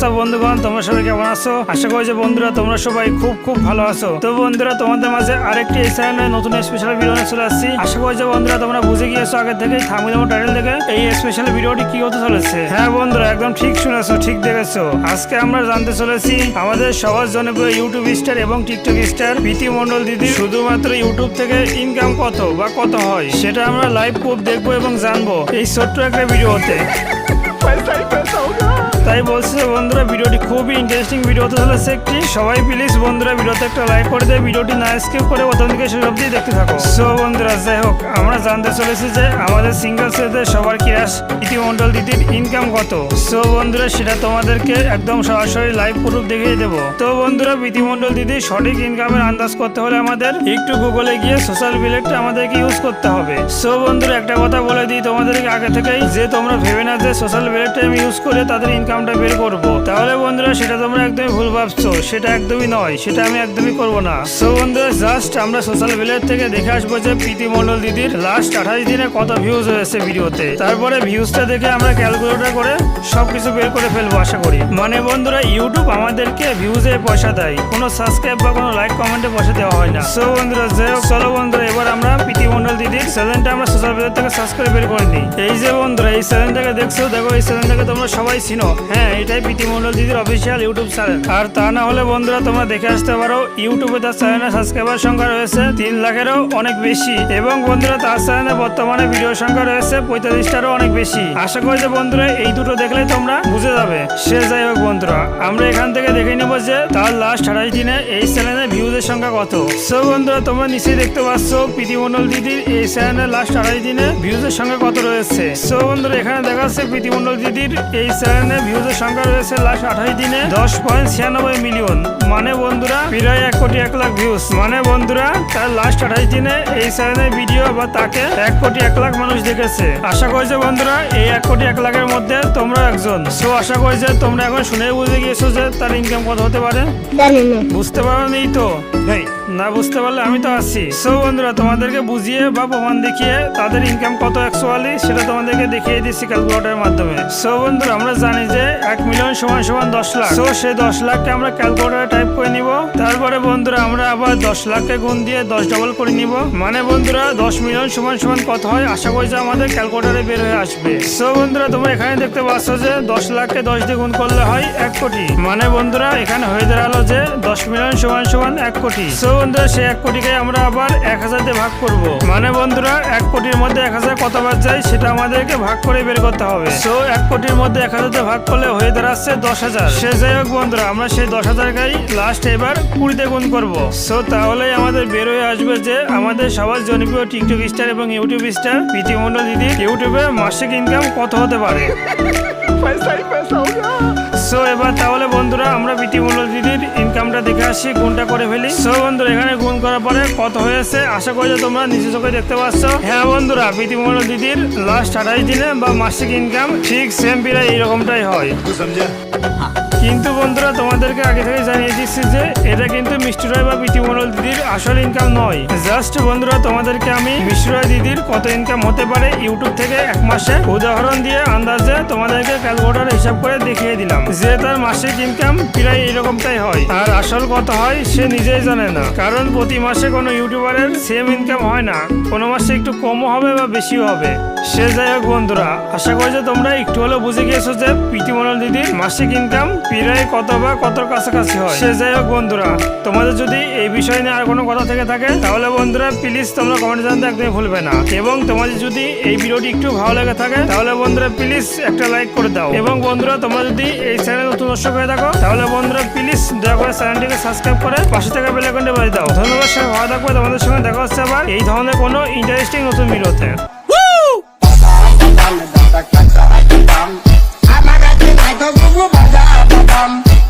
WhatsApp বন্ধুগণ তোমরা সবাই কেমন আছো? আশা করি যে বন্ধুরা তোমরা সবাই খুব খুব ভালো আছো। তো বন্ধুরা তোমাদের মাঝে আরেকটি এই চ্যানেলে নতুন স্পেশাল ভিডিও নিয়ে চলে আসছি। আশা করি যে বন্ধুরা তোমরা বুঝে গিয়েছো আগে থেকে থামি দেবো টাইটেল থেকে এই স্পেশাল ভিডিওটি কি হতে চলেছে। হ্যাঁ বন্ধুরা একদম ঠিক শুনেছো ঠিক দেখেছ। আজকে আমরা জানতে চলেছি আমাদের সবার জনপ্রিয় ইউটিউব স্টার এবং টিকটক স্টার প্রীতি মন্ডল দিদি। শুধুমাত্র ইউটিউব থেকে ইনকাম কত বা কত হয় সেটা আমরা লাইভ প্রুফ দেখব এবং জানব এই ছোট্ট একটা ভিডিওতে তাই বলছি যে বন্ধুরা ভিডিওটি খুবই ইন্টারেস্টিং ভিডিও হতে চলেছে একটি সবাই প্লিজ বন্ধুরা, ভিডিওতে একটা লাইক করে দেয় ভিডিওটি না স্কিপ করে প্রথম থেকে শেষ অবধি দেখতে থাকো। সো বন্ধুরা, যাই হোক, আমরা জানতে চলেছি যে আমাদের সিঙ্গেল সেদের সবার ক্রাশ ইতিমন্ডল দিদির ইনকাম কত। সো বন্ধুরা, সেটা তোমাদেরকে একদম সরাসরি লাইভ প্রুফ দেখিয়ে দেবো। তো বন্ধুরা বিধিমন্ডল দিদির সঠিক ইনকামের আন্দাজ করতে হলে আমাদের একটু গুগলে গিয়ে সোশ্যাল বিলেটটা আমাদেরকে ইউজ করতে হবে। সো বন্ধুরা, একটা কথা বলে দিই তোমাদেরকে আগে থেকেই, যে তোমরা ভেবে না যে সোশ্যাল বিলেটটা আমি ইউজ করে তাদের ইনকামটা বের করব। তাহলে বন্ধুরা, সেটা তোমরা একদমই ভুল ভাবছ। সেটা একদমই নয়, সেটা আমি একদমই করব না। সো বন্ধুরা জাস্ট আমরা সোশ্যাল বিলেট থেকে দেখে আসব যে প্রীতি মন্ডল দিদির লাস্ট আঠাশ দিনে কত ভিউজ হয়েছে ভিডিওতে। তারপরে ভিউজটা দেখে আমরা ক্যালকুলেটর করে সবকিছু বের করে ফেলব, আশা করি। মানে বন্ধুরা ইউটিউব আমাদেরকে ভিউজে পয়সা দেয়। কোনো সাবস্ক্রাইব বা কোনো লাইক কমেন্টে পয়সা দেওয়া হয় না। সো বন্ধুরা, যাই হোক, চলো বন্ধুরা, এবার আমরা চ্যানেলটা আমরা সোশ্যাল মিডিয়া বের করে নিই এই যে বন্ধুরা, এই চ্যানেলটাকে দেখছ, দেখো, এই চ্যানেলটাকে তোমরা সবাই চিনো। হ্যাঁ এটাই প্রীতি মন্ডল দিদির অফিসিয়াল ইউটিউব চ্যানেল আর তা না হলে বন্ধুরা, তোমরা দেখে আসতে পারো ইউটিউবে তার চ্যানেলের সাবস্ক্রাইবার সংখ্যা রয়েছে তিন লাখেরও অনেক বেশি। এবং বন্ধুরা, তার চ্যানেলে বর্তমানে ভিডিও সংখ্যা রয়েছে পঁয়তাল্লিশটারও অনেক বেশি। আশা করি যে বন্ধুরা, এই দুটো দেখলে তোমরা বুঝে যাবে। সে যাই হোক বন্ধুরা, আমরা এখান থেকে দেখে নেব যে তার লাস্ট আঠাশ দিনে এই চ্যানেলে ভিউজের সংখ্যা কত? সো বন্ধুরা তোমরা নিশ্চয়ই দেখতে পাচ্ছ প্রীতি মন্ডল দিদির এই চ্যানেলে লাস্ট আঠাশ দিনে ভিউজের সংখ্যা কত রয়েছে? সো বন্ধুরা এখানে দেখা যাচ্ছে প্রীতি মন্ডল দিদির এই চ্যানেলে ভিউজের সংখ্যা রয়েছে লাস্ট আঠাশ দিনে দশ পয়েন্ট ছিয়ানব্বই মিলিয়ন মানে বন্ধুরা প্রায় এক কোটি এক লাখ ভিউজ মানে বন্ধুরা তার লাস্ট আঠাশ দিনে এই চ্যানেলের ভিডিও বা তাকে এক কোটি এক লাখ মানুষ দেখেছে। আশা করি যে বন্ধুরা এই এক কোটি এক লাখের মধ্যে তোমরা একজন। সো আশা করি যে তোমরা এখন শুনে বুঝে গিয়েছো যে তার ইনকাম কত হতে পারে। বুঝতে পারো নেই তো? না বুঝতে পারলে আমি তো আছি সো বন্ধুরা, তোমাদেরকে বুঝিয়ে বা প্রমাণ দেখিয়ে তাদের ইনকাম কত অ্যাকচুয়ালি সেটা তোমাদেরকে দেখিয়ে দিচ্ছি ক্যালকুলেটরের মাধ্যমে। সো বন্ধুরা, আমরা জানি যে এক মিলিয়ন সমান সমান দশ লাখ। সো সেই দশ লাখকে আমরা ক্যালকুলেটরে টাইপ করে নিব। তারপরে বন্ধুরা, আমরা আবার দশ লাখকে গুণ দিয়ে দশ ডবল করে নিব। মানে বন্ধুরা, দশ মিলিয়ন সমান সমান কত হয় আশা করি যে আমাদের ক্যালকুলেটারে বের হয়ে আসবে। সো বন্ধুরা, তোমরা এখানে দেখতে পাচ্ছ যে দশ লাখকে দশ দিয়ে গুণ করলে হয় এক কোটি। মানে বন্ধুরা, এখানে হয়ে দাঁড়াল যে দশ মিলিয়ন সমান সমান এক কোটি। সো বন্ধুরা সেই এক কোটিকে আমরা আবার এক হাজার দিয়ে ভাগ করব। মানে বন্ধুরা এক কোটির মধ্যে এক হাজার কতবার যায় সেটা আমাদেরকে ভাগ করে বের করতে হবে। সো এক কোটির মধ্যে এক হাজার দিয়ে ভাগ করলে হয়ে দাঁড়াচ্ছে দশ হাজার। সে যাই হোক বন্ধুরা আমরা সেই দশ হাজারকেই লাস্ট এবার কুড়িতে গুণ করব। সো তাহলেই আমাদের বের হয়ে আসবে যে আমাদের সবার জনপ্রিয় টিকটক স্টার এবং ইউটিউব স্টার প্রীতি মন্ডল দিদি ইউটিউবে মাসিক ইনকাম কত হতে পারে? সো এবার তাহলে বন্ধুরা আমরা প্রীতি মন্ডল আসি গুণটা করে ফেলি? সব বন্ধুরা, এখানে গুণ করার পরে কত হয়েছে? আশা করি যে তোমরা নিজে চোখে দেখতে পাচ্ছ। হ্যাঁ বন্ধুরা প্রীতি মন্ডল দিদির লাস্ট আঠাশ দিনে বা মাসিক ইনকাম ঠিক সেম পিরায় এইরকমটাই হয়। কিন্তু বন্ধুরা, তোমাদেরকে আগে থেকে জানিয়ে দিচ্ছি যে এটা কিন্তু মিষ্টি রয় বা প্রীতি মন্ডল দিদির আসল ইনকাম নয়। জাস্ট বন্ধুরা, তোমাদেরকে আমি মিষ্টি রয় দিদির কত ইনকাম হতে পারে ইউটিউব থেকে এক মাসে উদাহরণ দিয়ে আন্দাজে তোমাদেরকে ক্যালকুলেটার হিসাব করে দেখিয়ে দিলাম। যে তার মাসিক ইনকাম প্রায় এরকমটাই হয়। আর আসল কত হয় সে নিজেই জানে না। কারণ প্রতি মাসে কোনো ইউটিউবারের সেম ইনকাম হয় না। কোনো মাসে একটু কমও হবে বা বেশিও হবে। সে যাই হোক বন্ধুরা, আশা করি যে তোমরা একটু হলেও বুঝে গিয়েছো যে প্রীতি মন্ডল দিদির মাসিক ইনকাম প্রায় কত বা কত কাছাকাছি হয়। সে যাই হোক বন্ধুরা, তোমাদের যদি এই বিষয় নিয়ে আর কোনো কথা থেকে থাকে, তাহলে বন্ধুরা প্লিজ তোমরা কমেন্ট জানতে একদমই ভুলবে না। এবং তোমাদের যদি এই ভিডিওটি একটু ভালো লেগে থাকে, তাহলে বন্ধুরা প্লিজ একটা লাইক করে দাও। এবং বন্ধুরা, তোমরা যদি এই চ্যানেল নতুন দর্শক হয়ে থাকো, তাহলে বন্ধুরা প্লিজ দয়া করে চ্যানেলটিকে সাবস্ক্রাইব করে পাশে থাকা বেল আইকনটি বাজিয়ে দাও। ধন্যবাদ সবাই, ভালো থাকবে। তোমাদের সঙ্গে দেখা হচ্ছে আবার এই ধরনের কোনো ইন্টারেস্টিং নতুন ভিডিওতে